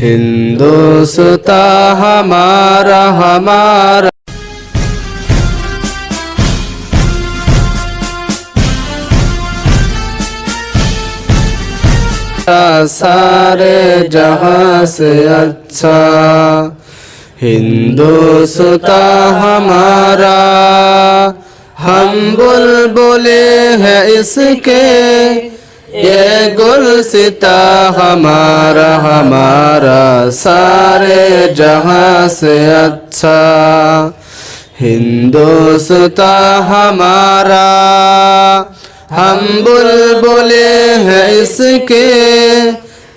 ہندوستا ہمارا ہمارا سارے جہاں سے اچھا ہندوستا ہمارا ہم بلبلے ہیں اس کے یہ گل ستا ہمارا ہمارا سارے جہاں سے اچھا۔ ہندوستا ہمارا، ہم بلبلے ہیں اس کے۔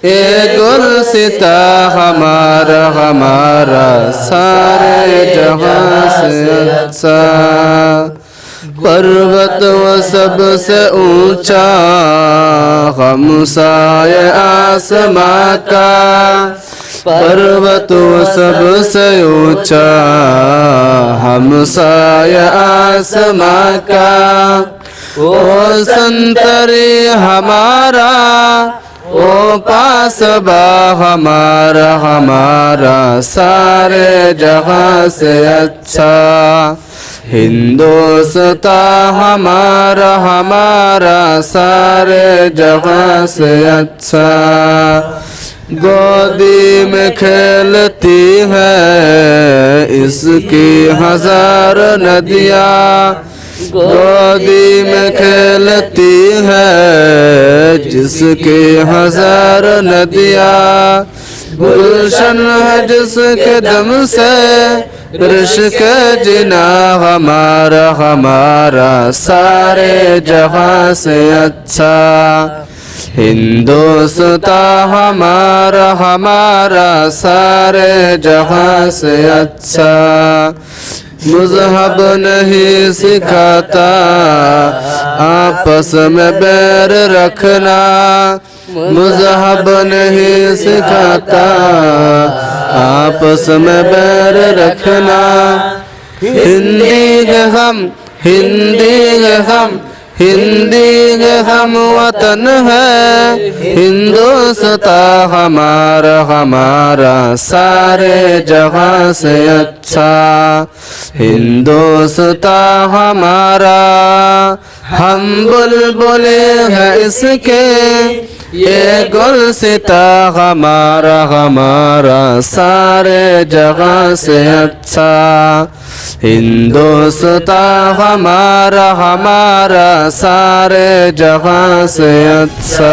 اے گلستا ہمارا ہمارا سارے جہاں سے اچھا۔ پروت و سب سے اونچا ہم سائے آسماں کا پروت و سب سے اونچا ہم سایہ آسماں کا وہ سنتری ہمارا وہ پاسبا ہمارا ہمارا سارے جہاں سے اچھا ہندوستا ہمارا ہمارا سارے جہاں سے اچھا گودی میں کھیلتی ہے اس کی ہزار ندیاں گودی میں کھیلتی ہے جس کی ہزار ندیاں گلشن ہے جس کے دم سے رشک جنا ہمارا ہمارا سارے جہاں سے اچھا ہندوستا ہمارا ہمارا سارے جہاں سے اچھا۔ مذہب نہیں سکھاتا۔ آپس میں بیر رکھنا۔ مذہب نہیں سکھاتا۔ آپس میں بیر رکھنا۔ ہندی کے ہم ہندی کے ہم ہندی ہم وطن ہے ہندوستا اچھا۔ ہمارا ہمارا سارے جہاں سے اچھا۔ ہندوستا ہمارا ہم بلبلے ہیں اس کے۔ یہ گل ستا ہمارا ہمارا سارے جگہ سے اچھا۔ ہندوستا ہمارا ہمارا سارے جگہ سے اچھا